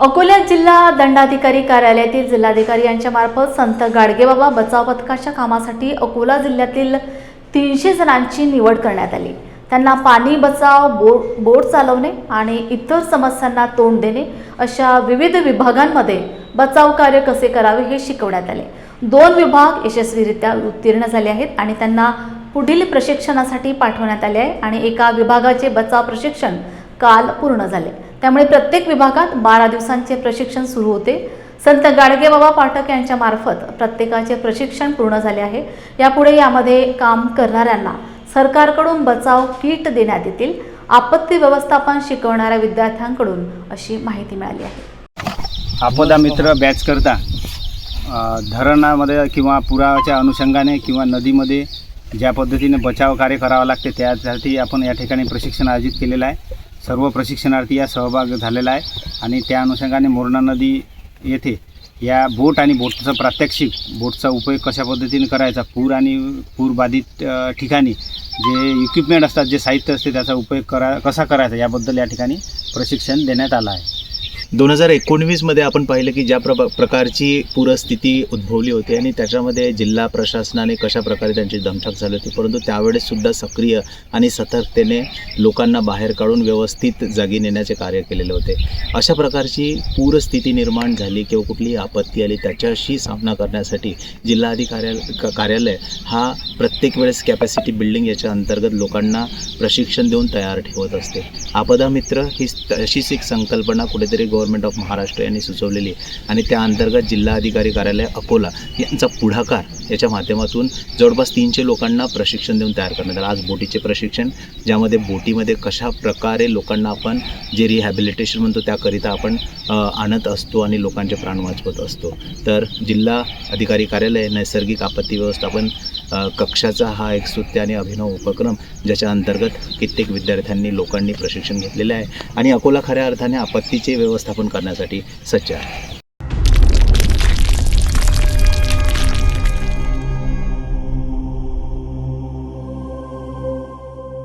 अकोला जिल्हा दंडाधिकारी कार्यालयातील जिल्हाधिकारी यांच्या मार्फत संत गाडगेबाबा बचाव पथकाच्या कामासाठी अकोला जिल्ह्यातील तीनशे जणांची निवड करण्यात आली. त्यांना पाणी बचाव बो बोट चालवणे आणि इतर समस्यांना तोंड देणे अशा विविध विभागांमध्ये बचाव कार्य कसे करावे हे शिकवण्यात आले. दोन विभाग यशस्वीरित्या उत्तीर्ण झाले आहेत आणि त्यांना पुढील प्रशिक्षणासाठी पाठवण्यात आले आहे आणि एका विभागाचे बचाव प्रशिक्षण काल पूर्ण झाले. त्यामुळे प्रत्येक विभागात बारा दिवसांचे प्रशिक्षण सुरू होते. संत गाडगेबाबा पाठक यांच्या मार्फत प्रत्येकाचे प्रशिक्षण पूर्ण झाले आहे. यापुढे यामध्ये काम करणाऱ्यांना सरकारकडून बचाव किट देण्यात येतील आपत्ती व्यवस्थापन शिकवणाऱ्या विद्यार्थ्यांकडून अशी माहिती मिळाली आहे. आपदा मित्र बॅच करता धरणामध्ये किंवा पुराच्या अनुषंगाने किंवा नदीमध्ये ज्या पद्धतीने बचाव कार्य करावं लागते त्यासाठी आपण या ठिकाणी प्रशिक्षण आयोजित केलेलं आहे. सर्व प्रशिक्षणार्थी या सहभाग झालेला आहे. आणि त्या अनुषंगाने मोरणा नदी येथे या बोट आणि बोटचं प्रात्यक्षिक बोटचा उपयोग कशा पद्धतीने करायचा पूर आणि पूरबाधित ठिकाणी जे इक्विपमेंट असतात जे साहित्य असते त्याचा उपयोग करा कसा करायचा याबद्दल या ठिकाणी प्रशिक्षण देण्यात आलं आहे. दोन हजार एकोणवीसमध्ये आपण पाहिलं की ज्या प्र प्रकारची पूरस्थिती उद्भवली होती आणि त्याच्यामध्ये जिल्हा प्रशासनाने कशा प्रकारे त्यांची दमछाक झाली होती परंतु त्यावेळेस सुद्धा सक्रिय आणि सतर्कतेने लोकांना बाहेर काढून व्यवस्थित जागी नेण्याचे कार्य केलेले होते. अशा प्रकारची पूरस्थिती निर्माण झाली किंवा कुठलीही आपत्ती आली त्याच्याशी सामना करण्यासाठी जिल्हाधिकाऱ्या कार्यालय हा प्रत्येक वेळेस कॅपॅसिटी बिल्डिंग याच्या अंतर्गत लोकांना प्रशिक्षण देऊन तयार ठेवत असते. आपदा मित्र ही अशीच एक संकल्पना कुठेतरी गव्हर्नमेंट ऑफ महाराष्ट्र यांनी सुचवलेली आहे. आणि त्या अंतर्गत जिल्हाधिकारी कार्यालय अकोला यांचा पुढाकार याच्या माध्यमातून जवळपास तीनशे लोकांना प्रशिक्षण देऊन तयार करण्यात आलं. आज बोटीचे प्रशिक्षण ज्यामध्ये बोटीमध्ये कशा प्रकारे लोकांना आपण जे रिहॅबिलिटेशन म्हणतो त्याकरिता आपण आणत असतो आणि लोकांचे प्राण वाचवत असतो. तर जिल्हा अधिकारी कार्यालय नैसर्गिक आपत्ती व्यवस्थापन कक्षाचा हा एक स्तुत्य आणि अभिनव उपक्रम ज्याच्या अंतर्गत कित्येक विद्यार्थ्यांनी लोकांनी प्रशिक्षण घेतलेलं आहे आणि अकोला खऱ्या अर्थाने आपत्तीचे व्यवस्थापन करण्यासाठी सज्ज आहे.